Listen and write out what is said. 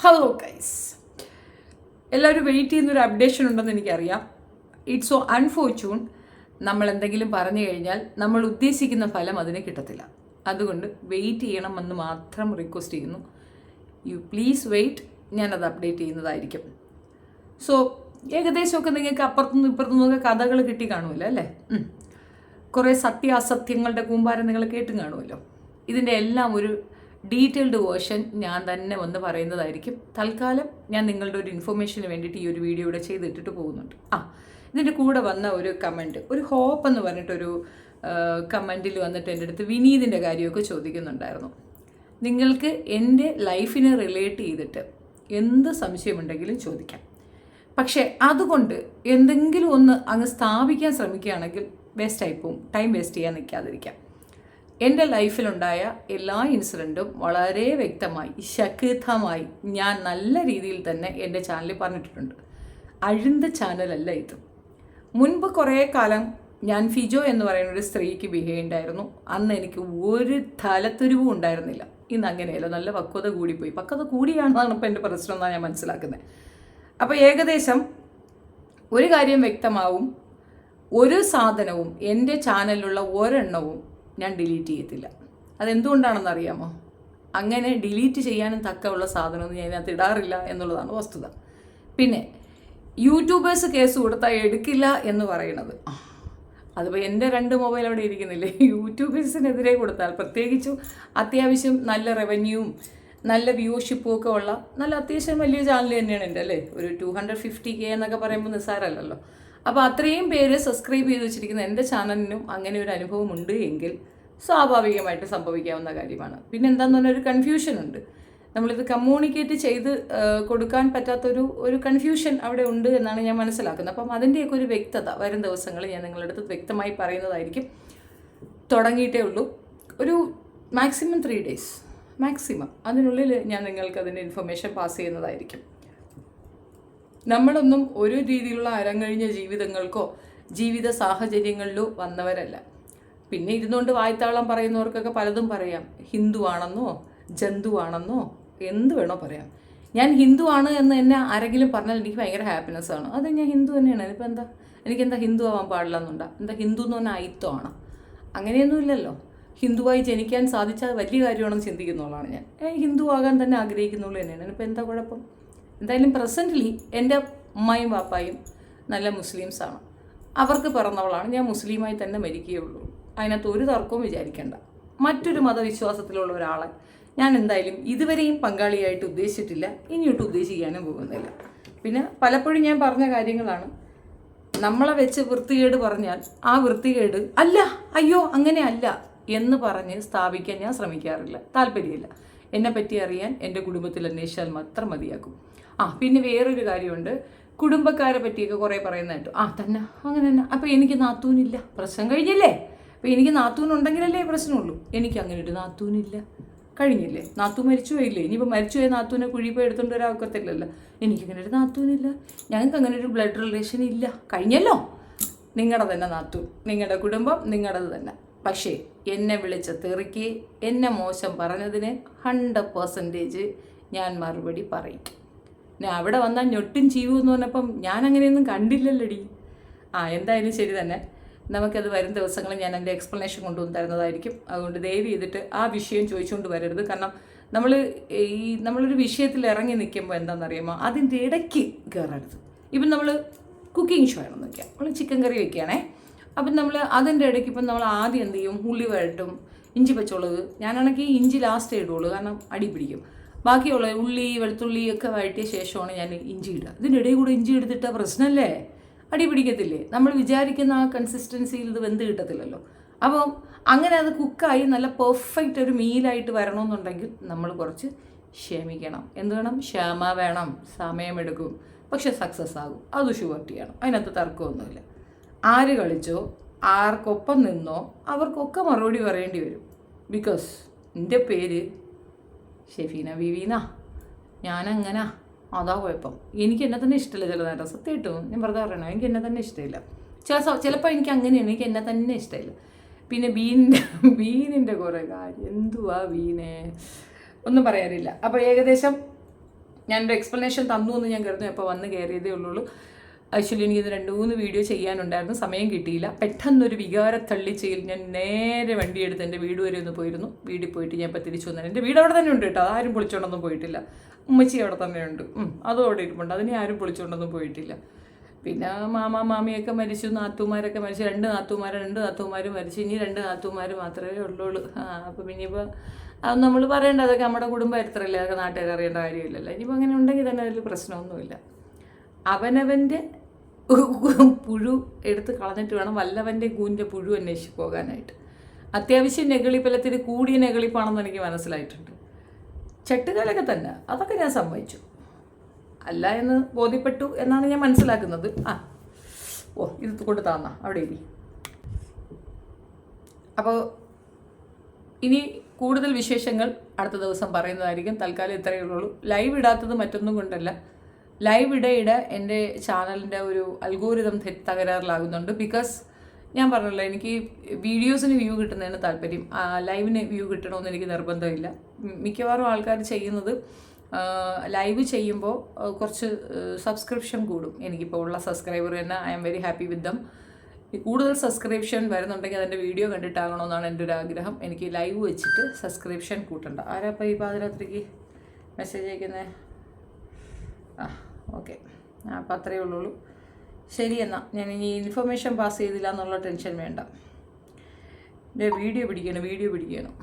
Hello guys എല്ലാവരും wait ചെയ്യുന്ന ഒരു അപ്ഡേഷൻ ഉണ്ടെന്ന് എനിക്കറിയാം. ഇറ്റ്സ് സോ അൺഫോർച്യൂൺ നമ്മൾ എന്തെങ്കിലും പറഞ്ഞു കഴിഞ്ഞാൽ നമ്മൾ ഉദ്ദേശിക്കുന്ന ഫലം അതിന് കിട്ടത്തില്ല. അതുകൊണ്ട് വെയിറ്റ് ചെയ്യണമെന്ന് മാത്രം റിക്വസ്റ്റ് ചെയ്യുന്നു. യു പ്ലീസ് വെയിറ്റ് ഞാനത് അപ്ഡേറ്റ് ചെയ്യുന്നതായിരിക്കും. സോ ഏകദേശമൊക്കെ നിങ്ങൾക്ക് അപ്പുറത്തുനിന്നും ഇപ്പുറത്തുനിന്നൊക്കെ കഥകൾ കിട്ടി കാണുമല്ലോ അല്ലേ. കുറേ സത്യാസത്യങ്ങളുടെ കൂമ്പാരം നിങ്ങൾ കേട്ടും കാണുമല്ലോ. ഇതിന്റെ എല്ലാം ഒരു ഡീറ്റെയിൽഡ് വേർഷൻ ഞാൻ തന്നെ വന്ന് പറയുന്നതായിരിക്കും. തൽക്കാലം ഞാൻ നിങ്ങളുടെ ഒരു ഇൻഫർമേഷന് വേണ്ടിയിട്ട് ഈ ഒരു വീഡിയോ ഇവിടെ ചെയ്തിട്ടിട്ട് പോകുന്നുണ്ട്. ആ ഇതിന്റെ കൂടെ വന്ന ഒരു കമന്റ് ഒരു ഹോപ്പ് എന്ന് പറഞ്ഞിട്ടൊരു കമന്റിൽ വന്നിട്ട് എന്റെ അടുത്ത് വിനീതിന്റെ കാര്യമൊക്കെ ചോദിക്കുന്നുണ്ടായിരുന്നു. നിങ്ങൾക്ക് എന്റെ ലൈഫിനെ റിലേറ്റ് ചെയ്തിട്ട് എന്ത് സംശയമുണ്ടെങ്കിലും ചോദിക്കാം. പക്ഷേ അതുകൊണ്ട് എന്തെങ്കിലും ഒന്ന് അങ്ങ് സ്ഥാപിക്കാൻ ശ്രമിക്കുകയാണെങ്കിൽ വേസ്റ്റായി പോവും. ടൈം വേസ്റ്റ് ചെയ്യാൻ നിൽക്കാതിരിക്കാം. എന്റെ ലൈഫിലുണ്ടായ എല്ലാ ഇൻസിഡന്റും വളരെ വ്യക്തമായി ശക്തമായി ഞാൻ നല്ല രീതിയിൽ തന്നെ എന്റെ ചാനലിൽ പറഞ്ഞിട്ടുണ്ട് അഴുന്ത ചാനലല്ല ഇത്. മുൻപ് കുറേ കാലം ഞാൻ ഫിജോ എന്ന് പറയുന്ന ഒരു സ്ത്രീക്ക് ബിഹേവ് ഉണ്ടായിരുന്നു അന്ന് എനിക്ക് ഒരു തലത്തുരുവും ഉണ്ടായിരുന്നില്ല. ഇന്ന് അങ്ങനെയല്ല നല്ല പക്വത കൂടിപ്പോയി. പക്വത കൂടിയാണെന്നാണ് ഇപ്പോൾ എന്റെ പ്രശ്നം എന്നാണ് ഞാൻ മനസ്സിലാക്കുന്നത്. അപ്പോൾ ഏകദേശം ഒരു കാര്യം വ്യക്തമാവും. ഒരു സാധനവും എന്റെ ചാനലിലുള്ള ഒരെണ്ണവും ഞാൻ ഡിലീറ്റ് ചെയ്യത്തില്ല. അതെന്തുകൊണ്ടാണെന്ന് അറിയാമോ? അങ്ങനെ ഡിലീറ്റ് ചെയ്യാനും തക്കമുള്ള സാധനമൊന്നും ഞാൻ അതിനകത്ത് ഇടാറില്ല എന്നുള്ളതാണ് വസ്തുത. പിന്നെ യൂട്യൂബേഴ്സ് കേസ് കൊടുത്താൽ എടുക്കില്ല എന്ന് പറയുന്നത് അതിപ്പോൾ എന്റെ രണ്ട് മൊബൈൽ അവിടെ ഇരിക്കുന്നില്ലേ? യൂട്യൂബേഴ്സിനെതിരെ കൊടുത്താൽ പ്രത്യേകിച്ചും അത്യാവശ്യം നല്ല റവന്യൂവും നല്ല വ്യൂഷിപ്പും ഒക്കെ ഉള്ള നല്ല അത്യാവശ്യം വലിയ ചാനൽ തന്നെയാണ് എന്റെ അല്ലേ? ഒരു ടു ഹൺഡ്രഡ് ഫിഫ്റ്റി കെ എന്നൊക്കെ പറയുമ്പോൾ നിസ്സാരമല്ലല്ലോ അപ്പോൾ അത്രയും പേര് സബ്സ്ക്രൈബ് ചെയ്ത് വെച്ചിരിക്കുന്ന എന്റെ ചാനലിനും അങ്ങനെ ഒരു അനുഭവം ഉണ്ട് എങ്കിൽ സ്വാഭാവികമായിട്ട് സംഭവിക്കാവുന്ന കാര്യമാണ്. പിന്നെ എന്താണെന്ന് പറഞ്ഞാൽ ഒരു കൺഫ്യൂഷൻ ഉണ്ട്. നമ്മളിത് കമ്മ്യൂണിക്കേറ്റ് ചെയ്ത് കൊടുക്കാൻ പറ്റാത്തൊരു ഒരു കൺഫ്യൂഷൻ അവിടെ ഉണ്ട് എന്നാണ് ഞാൻ മനസ്സിലാക്കുന്നത്. അപ്പം അതിന്റെയൊക്കെ ഒരു വ്യക്തത വരും ദിവസങ്ങളിൽ ഞാൻ നിങ്ങളുടെ അടുത്ത് വ്യക്തമായി പറയുന്നതായിരിക്കും. തുടങ്ങിയിട്ടേ ഉള്ളൂ. ഒരു മാക്സിമം ത്രീ ഡേയ്സ് മാക്സിമം അതിനുള്ളിൽ ഞാൻ നിങ്ങൾക്ക് അതിന്റെ ഇൻഫർമേഷൻ പാസ് ചെയ്യുന്നതായിരിക്കും. നമ്മളൊന്നും ഒരു രീതിയിലുള്ള അരങ്ങഴിഞ്ഞ ജീവിതങ്ങൾക്കോ ജീവിത സാഹചര്യങ്ങളിലോ വന്നവരല്ല. പിന്നെ ഇരുന്നുകൊണ്ട് വായ്ത്താളം പറയുന്നവർക്കൊക്കെ പലതും പറയാം. ഹിന്ദു ആണെന്നോ ജന്തു ആണെന്നോ എന്ത് വേണോ പറയാം. ഞാൻ ഹിന്ദു ആണ് എന്ന് എന്നെ ആരെങ്കിലും പറഞ്ഞാൽ എനിക്ക് ഭയങ്കര ഹാപ്പിനെസ് ആണ്. അത് ഞാൻ ഹിന്ദു തന്നെയാണ്. ഇനിയിപ്പോൾ എന്താ? എനിക്ക് എന്താ ഹിന്ദു ആവാൻ പാടില്ല എന്നുണ്ടാ എന്താ ഹിന്ദു എന്ന് പറഞ്ഞാൽ അയിത്തമാണ്. അങ്ങനെയൊന്നും ഇല്ലല്ലോ. ഹിന്ദുവായി ജനിക്കാൻ സാധിച്ചാൽ വലിയ കാര്യമാണെന്ന് ചിന്തിക്കുന്നവളാണ് ഞാൻ. ഹിന്ദു ആകാൻ തന്നെ ആഗ്രഹിക്കുന്നുള്ളൂ തന്നെയാണ് ഇപ്പം എന്താ കുഴപ്പം? എന്തായാലും പ്രസന്റ്ലി എന്റെ അമ്മയും പാപ്പായും നല്ല മുസ്ലിംസാണ് അവർക്ക് പിറന്നവളാണ്. ഞാൻ മുസ്ലിമായി തന്നെ മരിക്കുകയുള്ളൂ. അതിനകത്ത് ഒരു തർക്കവും വിചാരിക്കേണ്ട. മറ്റൊരു മതവിശ്വാസത്തിലുള്ള ഒരാളെ ഞാൻ എന്തായാലും ഇതുവരെയും പങ്കാളിയായിട്ട് ഉദ്ദേശിച്ചിട്ടില്ല. ഇനിയോട്ട് ഉദ്ദേശിക്കാനും പോകുന്നില്ല. പിന്നെ പലപ്പോഴും ഞാൻ പറഞ്ഞ കാര്യങ്ങളാണ്. നമ്മളെ വെച്ച് വൃത്തികേട് പറഞ്ഞാൽ ആ വൃത്തികേട് അല്ല അയ്യോ അങ്ങനെ അല്ല എന്ന് പറഞ്ഞ് സ്ഥാപിക്കാൻ ഞാൻ ശ്രമിക്കാറില്ല. താല്പര്യമില്ല. എന്നെപ്പറ്റി അറിയാൻ എന്റെ കുടുംബത്തിൽ അന്വേഷിച്ചാൽ മാത്രം മതിയാക്കും ആ പിന്നെ വേറൊരു കാര്യമുണ്ട്. കുടുംബക്കാരെ പറ്റിയൊക്കെ കുറേ പറയുന്ന കേട്ടു. ആ തന്നെ. അങ്ങനെ തന്നെ. അപ്പോൾ എനിക്ക് നാത്തൂനില്ല. പ്രശ്നം കഴിഞ്ഞില്ലേ? അപ്പോൾ എനിക്ക് നാത്തൂനുണ്ടെങ്കിലല്ലേ പ്രശ്നമുള്ളൂ. എനിക്ക് അങ്ങനെ ഒരു നാത്തൂനില്ല. കഴിഞ്ഞില്ലേ? നാത്തു മരിച്ചു പോയില്ലേ? ഇനിയിപ്പോൾ മരിച്ചു പോയ നാത്തൂനെ കുഴി എടുത്തുകൊണ്ട് വരാക്കത്തില്ലല്ലോ എനിക്കങ്ങനെ ഒരു നാത്തൂനില്ല. ഞങ്ങൾക്ക് അങ്ങനെ ഒരു ബ്ലഡ് റിലേഷൻ ഇല്ല. കഴിഞ്ഞല്ലോ? നിങ്ങളുടെ തന്നെ നാത്തു നിങ്ങളുടെ കുടുംബം നിങ്ങളുടെ തന്നെ. പക്ഷേ എന്നെ വിളിച്ച തെറിക്ക് എന്നെ മോശം പറഞ്ഞതിന് ഹൺഡ്രഡ് പെർസെന്റേജ് ഞാൻ മറുപടി പറയും. അവിടെ വന്നാൽ ഞൊട്ടും ചെയ്യൂ എന്ന് പറഞ്ഞപ്പം ഞാൻ അങ്ങനെയൊന്നും കണ്ടില്ലല്ലോടി. ആ എന്തായാലും ശരി തന്നെ. നമുക്കത് വരും ദിവസങ്ങളിൽ ഞാൻ എന്റെ എക്സ്പ്ലനേഷൻ കൊണ്ടുവന്ന് തരുന്നതായിരിക്കും. അതുകൊണ്ട് ദയവ് ചെയ്തിട്ട് ആ വിഷയം ചോദിച്ചുകൊണ്ട് വരരുത്. കാരണം നമ്മൾ ഈ നമ്മളൊരു വിഷയത്തിൽ ഇറങ്ങി നിൽക്കുമ്പോൾ എന്താണെന്നറിയുമോ? അതിന്റെ ഇടയ്ക്ക് കയറരുത്. ഇപ്പം നമ്മൾ കുക്കിംഗ് ഷോ ആണെന്ന് വയ്ക്കുക നമ്മൾ ചിക്കൻ കറി വെക്കുകയാണേ. അപ്പം നമ്മൾ അതിന്റെ ഇടയ്ക്ക് ഇപ്പം നമ്മൾ ആദ്യം എന്ത് ചെയ്യും? ഉള്ളി വഴട്ടും ഇഞ്ചി പച്ചമുളക്. ഞാനാണെങ്കിൽ ഇഞ്ചി ലാസ്റ്റ് ഇടുള്ളൂ. കാരണം അടി പിടിക്കും. ബാക്കിയുള്ള ഉള്ളി വെളുത്തുള്ളി ഒക്കെ വഴറ്റിയ ശേഷമാണ് ഞാൻ ഇഞ്ചി ഇടുക. ഇതിനിടയിൽ കൂടെ ഇഞ്ചി എടുത്തിട്ട പ്രശ്നമല്ലേ അടി പിടിക്കത്തില്ലേ? നമ്മൾ വിചാരിക്കുന്ന ആ കൺസിസ്റ്റൻസിയിൽ ഇത് വെന്ത് കിട്ടത്തില്ലല്ലോ. അപ്പം അങ്ങനെ അത് കുക്കായി നല്ല പെർഫെക്റ്റ് ഒരു മീലായിട്ട് വരണമെന്നുണ്ടെങ്കിൽ നമ്മൾ കുറച്ച് ക്ഷമിക്കണം. എന്ത് വേണം? ക്ഷമ വേണം. സമയമെടുക്കും. പക്ഷെ സക്സസ് ആകും. അത് ഷുവർട്ടി ചെയ്യണം. അതിനകത്ത് തർക്കമൊന്നുമില്ല. ആര് കളിച്ചോ ആർക്കൊപ്പം നിന്നോ അവർക്കൊക്കെ മറുപടി പറയേണ്ടി വരും. ബിക്കോസ് എന്റെ പേര് ഷെഫീന ബീവീന ഞാനങ്ങനാ. അതാ കുഴപ്പം. എനിക്ക് എന്നെ തന്നെ ഇഷ്ടമില്ല ചില നേരം. സത്യമായിട്ടും ഞാൻ വെറുതെ പറയണോ? എനിക്ക് എന്നെ തന്നെ ഇഷ്ടമില്ല. ചില ചിലപ്പോൾ എനിക്ക് അങ്ങനെയാണ്. എനിക്ക് എന്നെ തന്നെ ഇഷ്ടമില്ല. പിന്നെ ബീനിന്റെ ബീനിന്റെ കുറേ കാര്യം. എന്തുവാ ബീനെ? ഒന്നും പറയാനില്ല. അപ്പോൾ ഏകദേശം ഞാനൊരു എക്സ്പ്ലനേഷൻ തന്നു എന്ന് ഞാൻ കരുതുന്നു. അപ്പോൾ വന്ന് കയറിയതേ ഉള്ളൂ ആക്ച്വലി എനിക്ക് രണ്ട് മൂന്ന് വീഡിയോ ചെയ്യാനുണ്ടായിരുന്നു. സമയം കിട്ടിയില്ല. പെട്ടെന്നൊരു വികാര തള്ളിച്ചയിൽ ഞാൻ നേരെ വണ്ടി എടുത്ത് എന്റെ വീട് വരെ ഒന്ന് പോയിരുന്നു. വീട്ടിൽ പോയിട്ട് ഞാൻ ഇപ്പോൾ തിരിച്ചു വന്നത് എന്റെ വീട് അവിടെ തന്നെ ഉണ്ട് കേട്ടോ. അതാരും പൊളിച്ചോണ്ടൊന്നും പോയിട്ടില്ല. ഉമ്മച്ചി അവിടെ തന്നെ ഉണ്ട്. അതും അവിടെ ഇരിപ്പുണ്ട്. അതിനെ ആരും പൊളിച്ചോണ്ടൊന്നും പോയിട്ടില്ല. പിന്നെ മാമ മാമിയൊക്കെ മരിച്ചു. നാത്തൂമാരൊക്കെ മരിച്ചു. രണ്ട് നാത്തൂമാർ രണ്ട് നാത്തൂമാർ മരിച്ചു. ഇനി രണ്ട് നാത്തൂമാർ മാത്രമേ ഉള്ളൂ അപ്പോൾ ഇനിയിപ്പോൾ അത് നമ്മൾ പറയേണ്ട അതൊക്കെ നമ്മുടെ കുടുംബം എത്രയല്ലേ? അതൊക്കെ നാട്ടുകാർ അറിയേണ്ട കാര്യമില്ലല്ലോ. ഇനിയിപ്പോൾ അങ്ങനെ ഉണ്ടെങ്കിൽ തന്നെ അതിൽ പ്രശ്നമൊന്നുമില്ല. അവനവന്റെ പുഴു എടുത്ത് കളഞ്ഞിട്ട് വേണം വല്ലവന്റെ കൂന്റെ പുഴു അന്വേഷിച്ച് പോകാനായിട്ട്. അത്യാവശ്യം നെഗളിപ്പലത്തിന് കൂടിയ നെഗളിപ്പാണെന്ന് എനിക്ക് മനസ്സിലായിട്ടുണ്ട്. ചെട്ടുകാലൊക്കെ തന്നെ അതൊക്കെ ഞാൻ സമ്മതിച്ചു. അല്ല എന്ന് ബോധ്യപ്പെട്ടു എന്നാണ് ഞാൻ മനസ്സിലാക്കുന്നത്. ആ ഓ ഇത് കൊണ്ട് താന്ന അവിടെ ഇരി. അപ്പോൾ ഇനി കൂടുതൽ വിശേഷങ്ങൾ അടുത്ത ദിവസം പറയുന്നതായിരിക്കും. തൽക്കാലം ഇത്രയേ ഉള്ളൂ. ലൈവ് ഇടാത്തത് മറ്റൊന്നും കൊണ്ടല്ല. ലൈവ് ഇടയിടെ എന്റെ ചാനലിന്റെ ഒരു അൽഗോരിതം തകരാറിലാകുന്നുണ്ട്. ബിക്കോസ് ഞാൻ പറഞ്ഞല്ലോ എനിക്ക് വീഡിയോസിന് വ്യൂ കിട്ടുന്നതിന് താല്പര്യം. ലൈവിന് വ്യൂ കിട്ടണമെന്ന് എനിക്ക് നിർബന്ധമില്ല. മിക്കവാറും ആൾക്കാർ ചെയ്യുന്നത് ലൈവ് ചെയ്യുമ്പോൾ കുറച്ച് സബ്സ്ക്രിപ്ഷൻ കൂടും. എനിക്കിപ്പോൾ ഉള്ള സബ്സ്ക്രൈബർ തന്നെ I'm very happy with them കൂടുതൽ സബ്സ്ക്രിപ്ഷൻ വരുന്നുണ്ടെങ്കിൽ അതിന്റെ വീഡിയോ കണ്ടിട്ടാകണമെന്നാണ് എന്റെ ഒരു ആഗ്രഹം. എനിക്ക് ലൈവ് വെച്ചിട്ട് സബ്സ്ക്രിപ്ഷൻ കൂട്ടണ്ട. ആരാ ഇപ്പോൾ ഈ പാതിരാത്രിക്ക് മെസ്സേജ് അയക്കുന്നത് ആ. ഓക്കെ. അപ്പോൾ അത്രയേ ഉള്ളൂ ശരി എന്നാൽ ഞാൻ ഇനി ഇൻഫർമേഷൻ പാസ് ചെയ്തില്ല എന്നുള്ള ടെൻഷൻ വേണ്ട. വീഡിയോ പിടിക്കണം വീഡിയോ പിടിക്കണം.